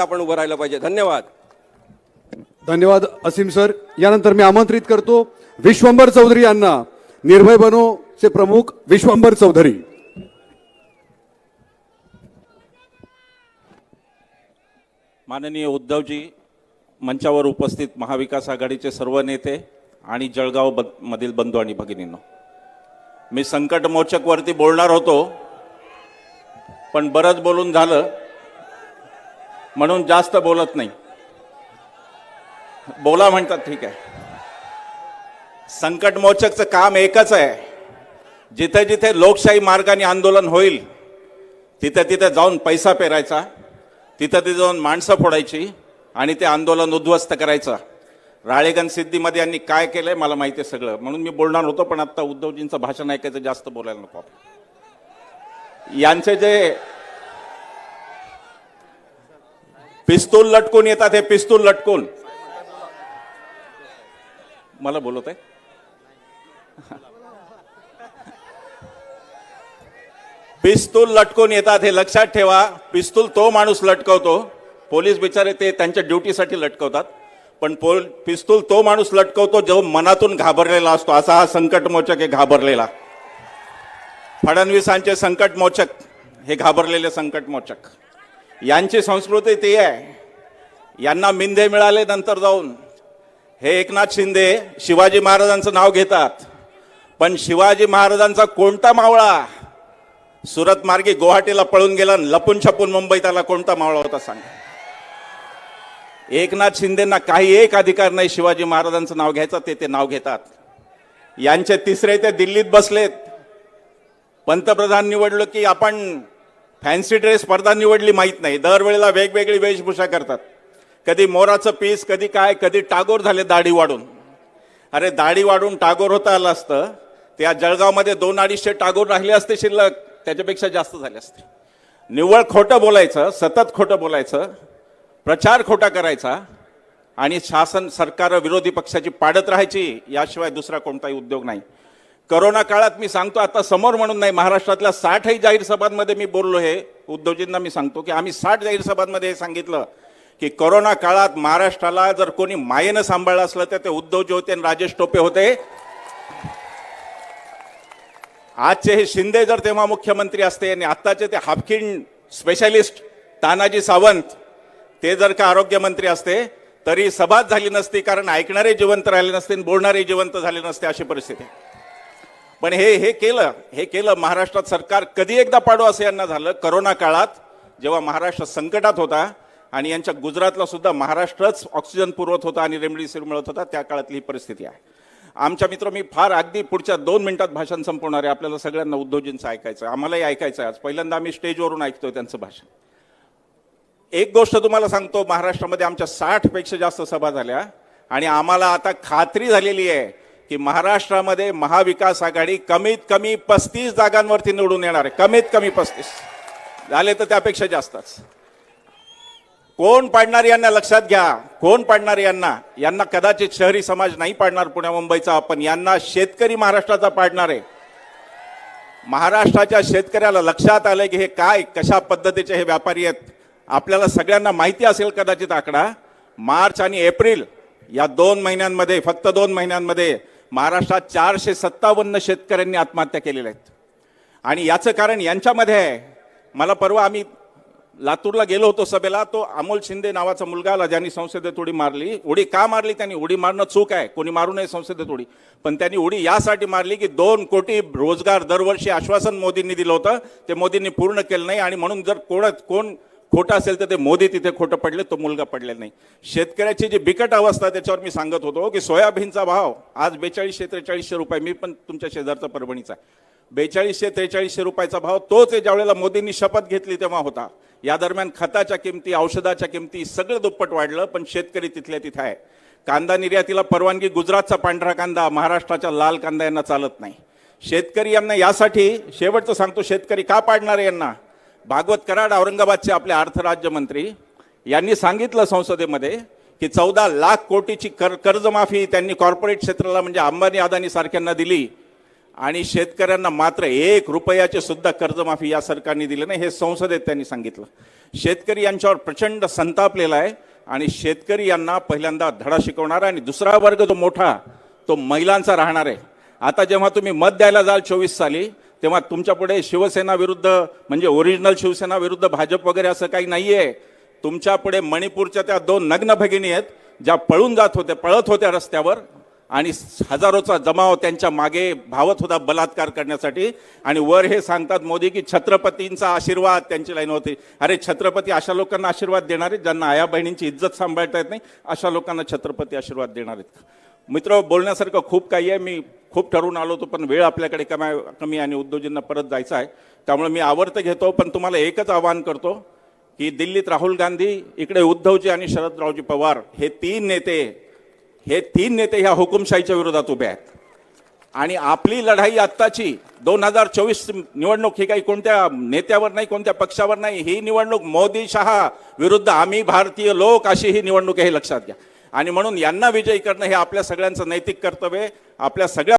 आपण उभं राहिलं पाहिजे. धन्यवाद. धन्यवाद असीम सर. यानंतर मी आमंत्रित करतो विश्वंभर चौधरी यांना. निर्भय बनोचे प्रमुख विश्वंभर चौधरी. माननीय उद्धवजी मंचावर उपस्थित महाविकास आघाडीचे सर्व नेते आणि जळगाव ब- मधील बंधू आणि भगिनींनो. मी संकट मोचकवरती बोलणार होतो पण बरंच बोलून झालं. म्हणून जास्त बोलत नाही. बोला म्हणतात ठीक आहे. संकटमोचकचं काम एकच आहे. जिथे जिथे लोकशाही मार्गाने आंदोलन होईल तिथे तिथे जाऊन पैसा पेरायचा तिथं तिथे जाऊन माणसं फोडायची आणि ते आंदोलन उद्ध्वस्त करायचं. राळेगण सिद्धीमध्ये यांनी काय केलंय मला माहिती आहे सगळं. म्हणून मी बोलणार होतो पण आता उद्धवजींचं भाषण ऐकायचं जास्त बोलायला नको. यांचे जे पिस्तूल लटकून येतात हे पिस्तूल लटकून. मला बोलत आहे? पिस्तूल लटकून येतात हे लक्षात ठेवा. पिस्तूल तो माणूस लटकवतो. पोलीस बिचारे ते त्यांच्या ड्युटीसाठी लटकवतात. पण पोल पिस्तूल तो माणूस लटकवतो जो मनातून घाबरलेला असतो. असा हा संकटमोचक आहे घाबरलेला. फडणवीसांचे संकटमोचक हे घाबरलेले संकटमोचक. यांची संस्कृती ती आहे. यांना मिंधे मिळाले नंतर जाऊन. हे एकनाथ शिंदे शिवाजी महाराजांचं नाव घेतात. पण शिवाजी महाराजांचा कोणता मावळा? सुरत मार्गे गुवाहाटीला पळून गेला आणि लपून छपून मुंबईत आला. कोणता मावळा होता सांगा. एकनाथ शिंदेना काही एक अधिकार नाही शिवाजी महाराजांचं नाव घ्यायचं ते ते नाव घेतात. यांचे तिसरे ते दिल्लीत बसलेत. पंतप्रधान निवडलं की आपण फॅन्सी ड्रेस स्पर्धा निवडली माहीत नाही. दरवेळेला वेगवेगळी वेशभूषा करतात. कधी मोराचं पीस कधी काय कधी टागोर झाले दाढी वाढून. अरे दाढी वाढून टागोर होता आलं असतं. त्या जळगावमध्ये दोन अडीचशे टागोर राहिले असते शिल्लक. त्याच्यापेक्षा जास्त झाले असते. निव्वळ खोटं बोलायचं सतत खोटं बोलायचं प्रचार खोटा करायचा आणि शासन सरकार विरोधी पक्षाची पाडत राहायची याशिवाय दुसरा कोणताही उद्योग नाही. करोना काळात मी सांगतो आता समोर म्हणून नाही महाराष्ट्रातल्या साठही जाहीर सभांमध्ये मी बोललो हे उद्धवजींना मी सांगतो की आम्ही साठ जाहीर सभांमध्ये हे सांगितलं की करोना काळात महाराष्ट्राला जर कोणी मायेनं सांभाळलं असलं तर ते उद्धवजी होते आणि राजेश टोपे होते आजचे हे शिंदे जर तेव्हा मुख्यमंत्री असते आणि आत्ताचे ते हाफकिन स्पेशालिस्ट तानाजी सावंत ते जर का आरोग्यमंत्री असते तरी सभाच झाली नसती कारण ऐकणारे जिवंत राहिले नसते आणि बोलणारे जिवंत झाले नसते अशी परिस्थिती आहे. पण हे हे केलं हे केलं महाराष्ट्रात सरकार कधी एकदा पाडू असं यांना झालं? करोना काळात जेव्हा महाराष्ट्र संकटात होता आणि यांच्या गुजरातला सुद्धा महाराष्ट्रच ऑक्सिजन पुरवत होता आणि रेमडेसिवीर मिळत होता त्या काळातली ही परिस्थिती आहे. आमच्या मित्र मी फार अगदी पुढच्या दोन मिनिटात भाषण संपवणार आहे. आपल्याला सगळ्यांना उद्धवजींचं ऐकायचं आहे. आम्हालाही ऐकायचं आहे. आज पहिल्यांदा आम्ही स्टेजवरून ऐकतोय त्यांचं भाषण. एक गोष्ट तुम्हाला सांगतो महाराष्ट्रामध्ये आमच्या साठपेक्षा जास्त सभा झाल्या आणि आम्हाला आता खात्री झालेली आहे की महाराष्ट्रामध्ये महाविकास आघाडी कमीत कमी पस्तीस जागांवरती निवडून येणार आहे. कमीत कमी पस्तीस. झाले तर त्यापेक्षा जास्तच. कोण पाडणार यांना लक्षात घ्या. कोण पाडणार यांना? यांना कदाचित शहरी समाज नाही पाडणार पुण्या मुंबईचा पण यांना शेतकरी महाराष्ट्राचा पाडणार आहे. महाराष्ट्राच्या शेतकऱ्याला लक्षात आलंय की हे काय कशा पद्धतीचे हे व्यापारी आहेत? आपल्याला सगळ्यांना माहिती असेल कदाचित आकडा. मार्च आणि एप्रिल या दोन महिन्यांमध्ये फक्त दोन महिन्यांमध्ये महाराष्ट्रात चारशे सत्तावन्न शेतकऱ्यांनी आत्महत्या केलेल्या आहेत. आणि याचं कारण यांच्यामध्ये आहे. मला परवा आम्ही लातूरला गेलो होतो सभेला तो अमोल शिंदे नावाचा मुलगा आला ज्यांनी संसदेत उडी मारली. उडी का मारली? त्यांनी उडी मारणं चूक आहे. कोणी मारू नये संसदेत उडी. पण त्यांनी उडी यासाठी मारली की दोन कोटी रोजगार दरवर्षी आश्वासन मोदींनी दिलं होतं. ते मोदींनी पूर्ण केलं नाही. आणि म्हणून जर कोण कोण खोटं असेल तर ते मोदी तिथे खोटं पडले तो मुलगा पडलेला नाही. शेतकऱ्याची जी बिकट अवस्था त्याच्यावर मी सांगत होतो की सोयाबीनचा भाव आज बेचाळीसशे त्रेचाळीसशे रुपये मी पण तुमच्या शेजारचा परभणीचा आहे. बेचाळीसशे त्रेचाळीसशे रुपयाचा भाव तोच आहे ज्यावेळेला मोदींनी शपथ घेतली तेव्हा होता. या दरम्यान खताच्या किमती औषधाच्या किमती सगळं दुप्पट वाढलं पण शेतकरी तिथल्या तिथं आहे. कांदा निर्यातीला परवानगी गुजरातचा पांढरा कांदा महाराष्ट्राच्या लाल कांदा यांना चालत नाही. शेतकरी यांना यासाठी शेवटचं सांगतो शेतकरी का पाडणार आहे यांना? भागवत कराड औरंगाबादचे आपले अर्थ राज्यमंत्री यांनी सांगितलं संसदेमध्ये की चौदा लाख कोटीची कर कर्जमाफी त्यांनी कॉर्पोरेट क्षेत्राला म्हणजे अंबानी अदानी सारख्यांना दिली आणि शेतकऱ्यांना मात्र एक रुपयाचे सुद्धा कर्जमाफी या सरकारने दिले नाही हे संसदेत त्यांनी सांगितलं. शेतकरी यांच्यावर प्रचंड संतापलेला आहे आणि शेतकरी यांना पहिल्यांदा धडा शिकवणार आहे आणि दुसरा वर्ग जो मोठा तो महिलांचा राहणार आहे. आता जेव्हा तुम्ही मत द्यायला जाल चोवीस साली तेव्हा तुमच्यापुढे शिवसेना विरुद्ध म्हणजे ओरिजिनल शिवसेना विरुद्ध भाजप वगैरे असं काही नाही आहे तुमच्यापुढे मणिपूरच्या त्या दोन नग्न भगिनी आहेत ज्या पळून जात होत्या पळत होत्या रस्त्यावर आणि हजारोचा जमाव त्यांच्या मागे भावत होता बलात्कार करण्यासाठी. आणि वर हे सांगतात मोदी की छत्रपतींचा आशीर्वाद त्यांची लाईन होती. अरे छत्रपती अशा लोकांना आशीर्वाद देणार आहेत ज्यांना आया बहिणींची इज्जत सांभाळता येत नाही अशा लोकांना छत्रपती आशीर्वाद देणार आहेत मित्र बोलण्यासारखं खूप काही आहे. मी खूप ठरवून आलो होतो पण वेळ आपल्याकडे कमी कमी आणि उद्योजींना परत जायचा आहे. त्यामुळे मी आवर्त घेतो पण तुम्हाला एकच आवाहन करतो की दिल्लीत राहुल गांधी इकडे उद्धवजी आणि शरदरावजी पवार हे तीन नेते हे तीन नेते ह्या हुकुमशाहीच्या विरोधात उभे आहेत. आणि आपली लढाई आत्ताची दोन हजार चोवीस निवडणूक ही काही कोणत्या नेत्यावर नाही कोणत्या पक्षावर नाही ही निवडणूक मोदी शहा विरुद्ध आम्ही भारतीय लोक अशी ही निवडणूक आहे हे लक्षात घ्या. आणि म्हणून यांना विजयी करणं हे आपल्या सगळ्यांचं नैतिक कर्तव्य आहे. आपल्या सगळ्या